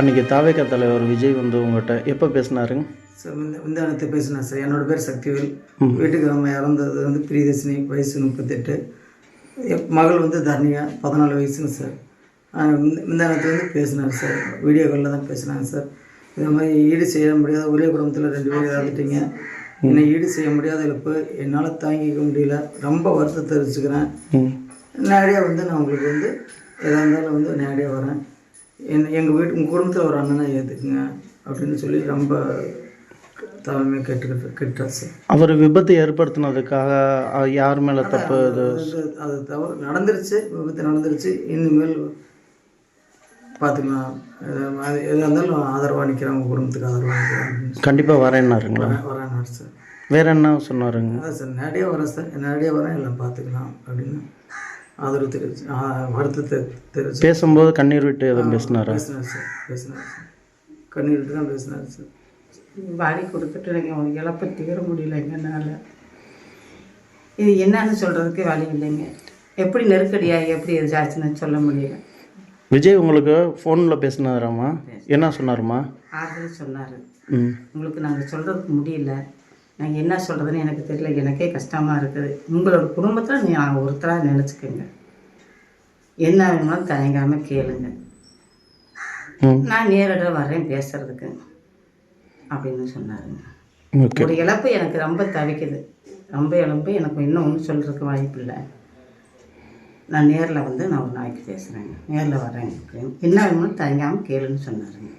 அன்றைக்கி தாவேக்கா தலைவர் விஜய் வந்து உங்கள்கிட்ட எப்போ பேசினாருங்க? சார் இந்த முந்தானத்தை பேசினேன் சார். என்னோட பேர் சக்திவேல். வீட்டுக்கு அம்மா இறந்தது வந்து பிரியதர்ஷினி வயசு முப்பத்தெட்டு. மகள் வந்து தர்ணியா பதினாலு வயசுங்க சார். முந்தானத்தை வந்து பேசினார் சார். வீடியோ காலில் தான் பேசினாங்க சார். இந்த மாதிரி ஈடு செய்ய முடியாத ஒரே குடும்பத்தில் ரெண்டு பேர் இறந்துட்டீங்க. என்னை ஈடு செய்ய முடியாத இழப்பு என்னால் தாங்கிக்க முடியல. ரொம்ப வருத்தத்தை தெரிவிச்சுக்கிறேன். நேரடியாக வந்து நான் உங்களுக்கு வந்து எதாக இருந்தாலும் வந்து நேரடியாக வரேன். என் எங்கள் வீட்டு உங்கள் குடும்பத்தில் ஒரு அண்ணனை ஏற்றுக்குங்க அப்படின்னு சொல்லி ரொம்ப தாழ்மையாக கேட்டுக்கிட்டு கேட்டார் சார். அவர் விபத்து ஏற்படுத்தினதுக்காக யார் மேலே தப்பு அது அது தவறு. நடந்துருச்சு விபத்து நடந்துருச்சு. இனிமேல் பார்த்துக்கலாம் அது எதாக இருந்தாலும் ஆதரவாக நிற்கிறேன் உங்கள் குடும்பத்துக்கு ஆதரவாக நிற்கிறேன் கண்டிப்பாக வரேன்னாருங்களா? சொல்லி வரேன் சார். வேற என்ன சொன்னாருங்க? அதான் சார் நேரடியாக வரேன் சார். நேரடியாக வரேன் எல்லாம் பார்த்துக்கலாம் அப்படின்னு ஆதரவு தெரிவிச்சு ஆ, வருத்தத்தை தெரிவிச்சு. பேசும்போது கண்ணீர் விட்டு எதுவும் பேசினாரா? பேசினார் சார் பேசினார் சார். கண்ணீர் விட்டு தான் பேசினார் சார். வரி கொடுத்துட்டு நீங்கள் இழப்பை தீர முடியல எங்கனால? இது என்னன்னு சொல்கிறதுக்கு வழி இல்லைங்க. எப்படி நெருக்கடியாக எப்படி எதாச்சுன்னு சொல்ல முடியல. விஜய் உங்களுக்கு ஃபோனில் பேசினாராம்மா என்ன சொன்னாருமா? ஆறுதல் சொன்னார். ம். உங்களுக்கு நாங்கள் சொல்கிறதுக்கு முடியல. நான் என்ன சொல்கிறதுன்னு எனக்கு தெரியல. எனக்கே கஷ்டமாக இருக்குது. உங்களோட குடும்பத்தில் நீ ஒருத்தராக நினச்சிக்கோங்க. என்ன வேணுமாலும் தயங்காமல் கேளுங்க. நான் நேரடியாக வர்றேன் பேசுறதுக்கு அப்படின்னு சொன்னாருங்க. ஒரு இழப்பு எனக்கு ரொம்ப தவிக்குது. ரொம்ப இழப்பு. எனக்கு இன்னும் ஒன்றும் சொல்கிறதுக்கு வாய்ப்பு இல்லை. நான் நேரில் வந்து நான் ஒரு நாளைக்கு பேசுகிறேங்க நேரில் வரேன் அப்படின்னு என்ன வேணும்னு தயங்காமல் கேளுன்னு சொன்னாருங்க.